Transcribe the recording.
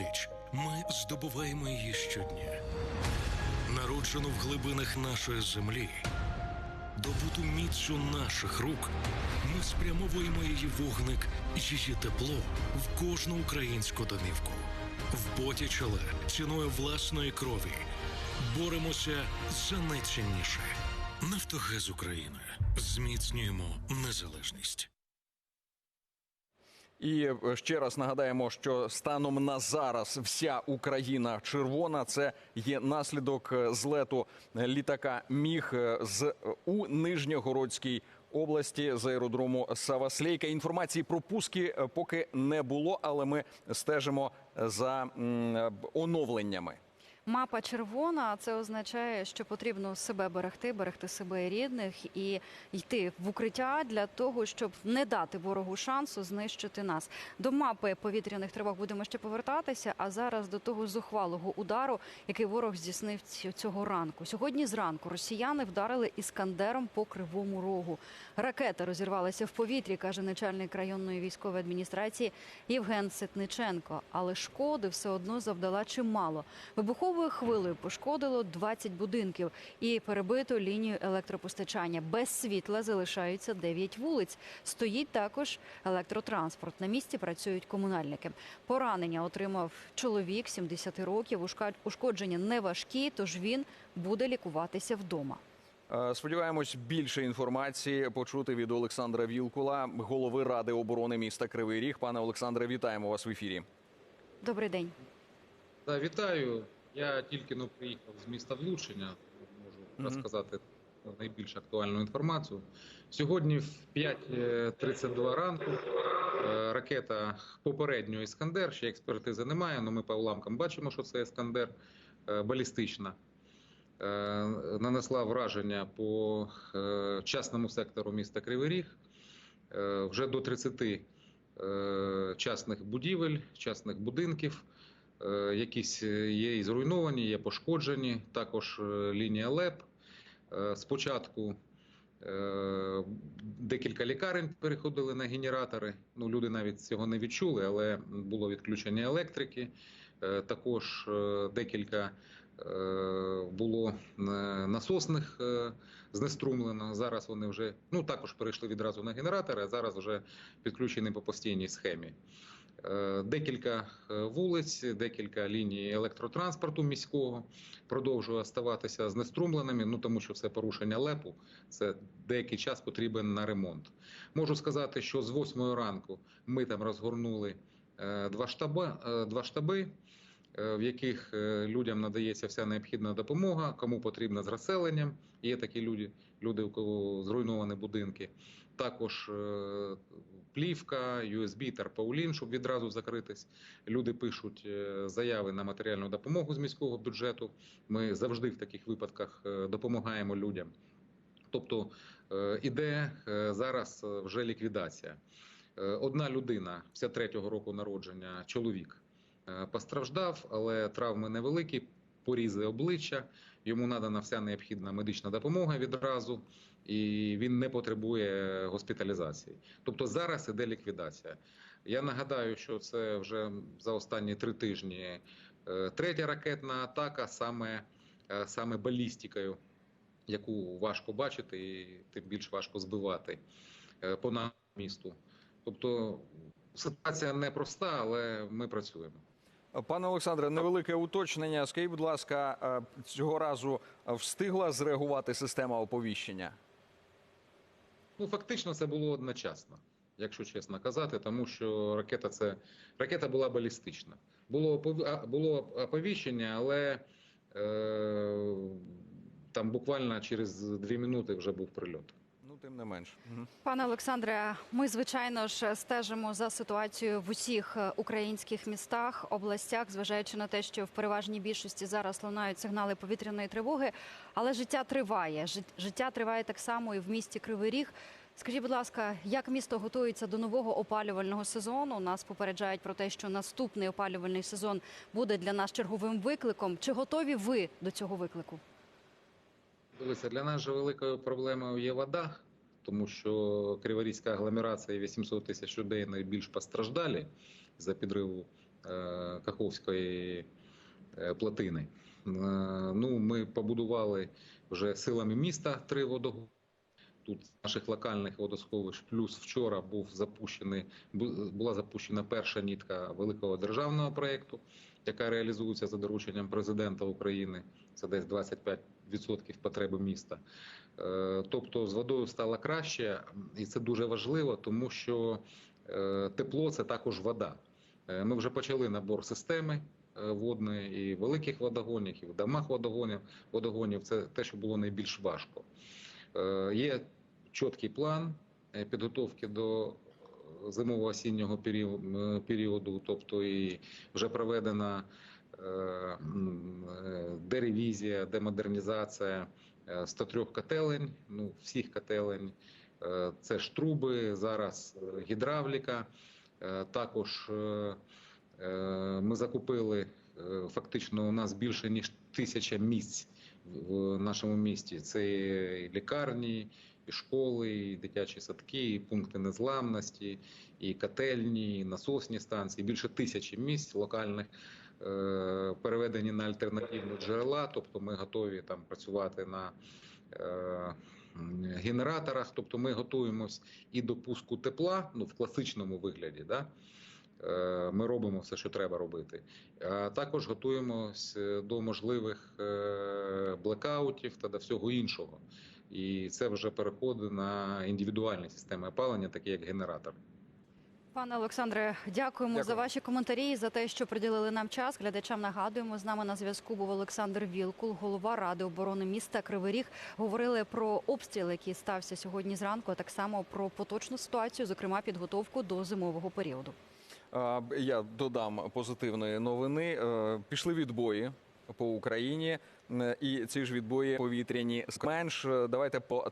опліч ми здобуваємо її щодня. Народжену в глибинах нашої землі, добуту міцю наших рук, ми спрямовуємо її вогник її тепло в кожну українську домівку. В поті чола ціною власної крові боремося за найцінніше. Нафтогаз України зміцнюємо незалежність. І е, ще раз нагадаємо, що станом на зараз вся Україна червона. Це є наслідок е, злету літака Міг е, з у Нижньогородській області з аеродрому Саваслейка. Інформації про пуски поки не було, але ми стежимо за оновленнями. Мапа червона. Це означає, що потрібно себе берегти, берегти себе і рідних і йти в укриття для того, щоб не дати ворогу шансу знищити нас. До мапи повітряних тривог будемо ще повертатися. А зараз до того зухвалого удару, який ворог здійснив цього ранку. Сьогодні зранку росіяни вдарили іскандером по кривому рогу. Ракета розірвалася в повітрі, каже начальник районної військової адміністрації Євген Ситниченко. Але шкоди все одно завдала чимало. Вибуховою хвилею пошкодило 20 будинків і перебито лінію електропостачання. Без світла залишаються 9 вулиць. Стоїть також електротранспорт. На місці працюють комунальники. Поранення отримав чоловік 70 років. Ушкодження не важкі, тож він буде лікуватися вдома. Е, Сподіваємось, більше інформації почути від Олександра Вілкула, голови ради оборони міста Кривий Ріг. Пане Олександре, вітаємо вас в ефірі. Добрий день. Да, вітаю. Я тільки но приїхав з міста влучення. Можу Мгм. розказати найбільш актуальну інформацію. Сьогодні в 5.32 ранку е, ракета попередньо Іскандер, ще експертизи немає, але ми по уламкам бачимо, що це Іскандер е, балістична. е, Нанесла враження по частному сектору міста Кривий Ріг. Вже до 30 е, частних будівель, частних будинків. Е, Якісь е, є і зруйновані, є пошкоджені. Також е, лінія ЛЕП. Спочатку декілька лікарень переходили на генератори. Ну, люди навіть цього не відчули, але було відключення електрики. Також декілька було насосних знеструмлено. Зараз вони вже ну також перейшли відразу на генератори, а зараз вже підключені по постійній схемі. Е, Декілька е, вулиць, декілька ліній електротранспорту міського продовжує ставатися знеструмленими, ну тому що це порушення ЛЕПу. Це деякий час потрібен на ремонт. Можу сказати, що з 8 ранку ми там розгорнули е, два штаби, два штаби, в яких людям надається вся необхідна допомога, кому потрібна з розселенням. Є такі люди, люди, у кого зруйновані будинки. Також е, плівка, USB, тарпаулін, щоб відразу закритись. Люди пишуть е, заяви на матеріальну допомогу з міського бюджету. Ми завжди в таких випадках е, допомагаємо людям. Тобто іде зараз вже ліквідація. Одна людина 53-го року народження, чоловік, постраждав, але травми невеликі, порізи обличчя. Йому надана вся необхідна медична допомога відразу, і він не потребує госпіталізації. Тобто зараз іде ліквідація. Я нагадаю, що це вже за останні три тижні е, третя ракетна атака, саме, е, саме балістикою, яку важко бачити, і тим більш важко збивати е, по нашому місту. Тобто ситуація непроста, але ми працюємо. Пане Олександре, невелике уточнення. Скажіть, будь ласка, е, цього разу встигла зреагувати система оповіщення? Ну, фактично, це було одночасно, якщо чесно казати, тому що ракета це ракета була балістична. Було було оповіщення, але е, там буквально через дві минути вже був прильот. Тим не менш. Пане Олександре, ми звичайно ж стежимо за ситуацією в усіх е, українських містах, областях, зважаючи на те, що в переважній більшості зараз лунають сигнали повітряної тривоги. Але життя триває. Життя триває так само і в місті Кривий Ріг. Скажіть, будь ласка, як місто готується до нового опалювального сезону? Нас попереджають про те, що наступний опалювальний сезон буде для нас черговим викликом. Чи готові ви до цього виклику? Дивіться, для нас же великою проблемою є вода, тому що Криворізька агломерація і 800 тисяч людей найбільш постраждалі за підриву е, Каховської е, плотини. Е, Ну, ми побудували вже силами міста три водогони. Тут наших локальних водосховищ, плюс вчора був запущений, бу- була запущена перша нітка великого державного проєкту, яка реалізується за дорученням президента України. Це десь 25% потреби міста. Е, Тобто з водою стало краще, і це дуже важливо, тому що е, тепло це також вода. Е, Ми вже почали набор системи водної і великих водогонів, і в домах водогонів. водогонів. Це те, що було найбільш важко. Є чіткий план підготовки до зимово-осіннього періоду, тобто і вже проведена е, м, е, деревізія, демодернізація е, 103 котелень, ну всіх котелень. Е, Це ж труби, зараз е, гідравліка. Також ми закупили фактично у нас більше ніж тисяча місць в нашому місті. Це і лікарні, і школи, і дитячі садки, і пункти незламності, і котельні, і насосні станції. Більше тисячі місць локальних переведені на альтернативні джерела. Тобто ми готові там працювати на е, генераторах. Тобто ми готуємось і до пуску тепла, ну в класичному вигляді. Да? Е, Ми робимо все, що треба робити. А також готуємось е, до можливих е, блекаутів та до всього іншого. І це вже переходить на індивідуальні системи опалення, такі як генератор. Пане Олександре, дякуємо Дякую. за ваші коментарі і за те, що приділили нам час. Глядачам нагадуємо, з нами на зв'язку був Олександр Вілкул, голова ради оборони міста Кривий Ріг. Говорили про обстріл, який стався сьогодні зранку, а так само про поточну ситуацію, зокрема підготовку до зимового періоду. Я додам позитивної новини. Е, Пішли відбої по Україні, і ці ж відбої повітряні менш. Е, Давайте по